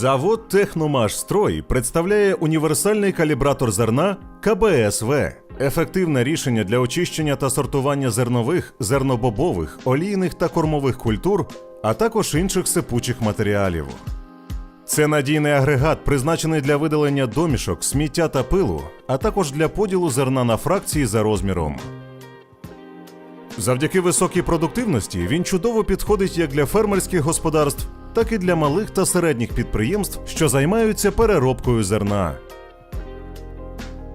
Завод Техномашстрой представляє універсальний калібратор зерна КБСВ. Ефективне рішення для очищення та сортування зернових, зернобобових, олійних та кормових культур, а також інших сипучих матеріалів. Це надійний агрегат, призначений для видалення домішок, сміття та пилу, а також для поділу зерна на фракції за розміром. Завдяки високій продуктивності він чудово підходить як для фермерських господарств, так і для малих та середніх підприємств, що займаються переробкою зерна.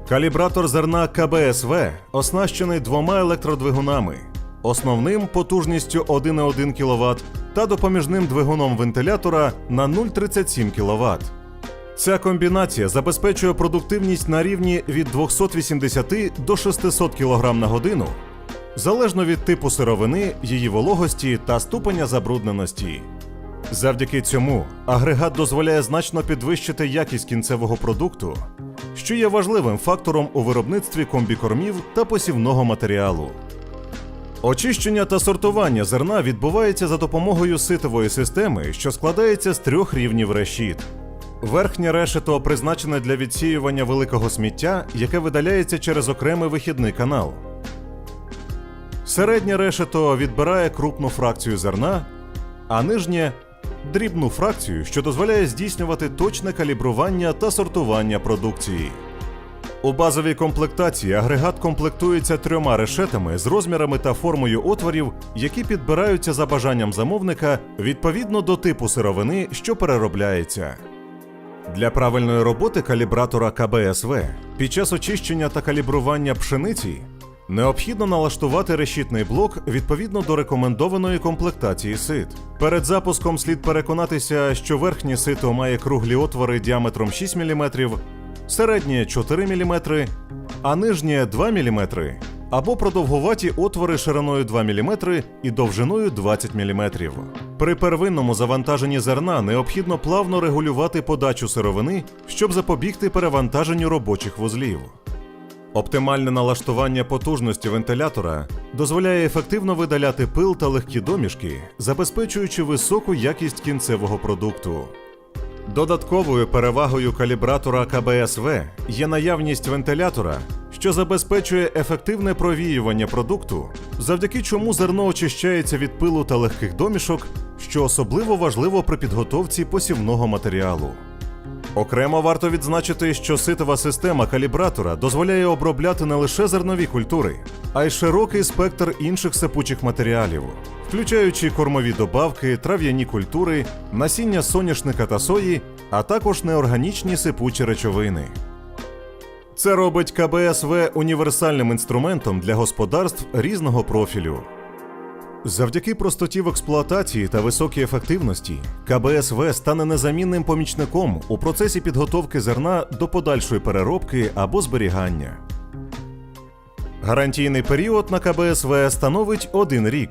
Калібратор зерна КБСВ оснащений двома електродвигунами, основним потужністю 1,1 кВт та допоміжним двигуном вентилятора на 0,37 кВт. Ця комбінація забезпечує продуктивність на рівні від 280 до 600 кг на годину, залежно від типу сировини, її вологості та ступеня забрудненості. Завдяки цьому агрегат дозволяє значно підвищити якість кінцевого продукту, що є важливим фактором у виробництві комбікормів та посівного матеріалу. Очищення та сортування зерна відбувається за допомогою ситової системи, що складається з трьох рівнів решіт. Верхнє решето призначене для відсіювання великого сміття, яке видаляється через окремий вихідний канал. Середнє решето відбирає крупну фракцію зерна, а нижнє дрібну фракцію, що дозволяє здійснювати точне калібрування та сортування продукції. У базовій комплектації агрегат комплектується трьома решетами з розмірами та формою отворів, які підбираються за бажанням замовника відповідно до типу сировини, що переробляється. Для правильної роботи калібратора КБСВ під час очищення та калібрування пшениці необхідно налаштувати решітний блок відповідно до рекомендованої комплектації сит. Перед запуском слід переконатися, що верхнє сито має круглі отвори діаметром 6 мм, середнє 4 мм, а нижнє 2 мм, або продовгуваті отвори шириною 2 мм і довжиною 20 мм. При первинному завантаженні зерна необхідно плавно регулювати подачу сировини, щоб запобігти перевантаженню робочих вузлів. Оптимальне налаштування потужності вентилятора дозволяє ефективно видаляти пил та легкі домішки, забезпечуючи високу якість кінцевого продукту. Додатковою перевагою калібратора КБСВ є наявність вентилятора, що забезпечує ефективне провіювання продукту, завдяки чому зерно очищається від пилу та легких домішок, що особливо важливо при підготовці посівного матеріалу. Окремо варто відзначити, що ситова система калібратора дозволяє обробляти не лише зернові культури, а й широкий спектр інших сипучих матеріалів, включаючи кормові добавки, трав'яні культури, насіння соняшника та сої, а також неорганічні сипучі речовини. Це робить КБСВ універсальним інструментом для господарств різного профілю. Завдяки простоті в експлуатації та високій ефективності КБСВ стане незамінним помічником у процесі підготовки зерна до подальшої переробки або зберігання. Гарантійний період на КБСВ становить один рік.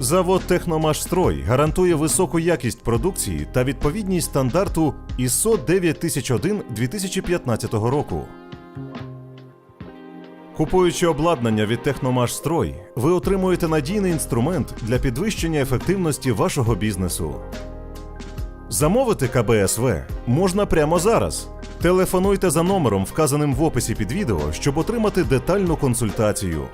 Завод Техномашстрой гарантує високу якість продукції та відповідність стандарту ISO 9001 2015 року. Купуючи обладнання від Техномашстрой, ви отримуєте надійний інструмент для підвищення ефективності вашого бізнесу. Замовити КБСВ можна прямо зараз. Телефонуйте за номером, вказаним в описі під відео, щоб отримати детальну консультацію.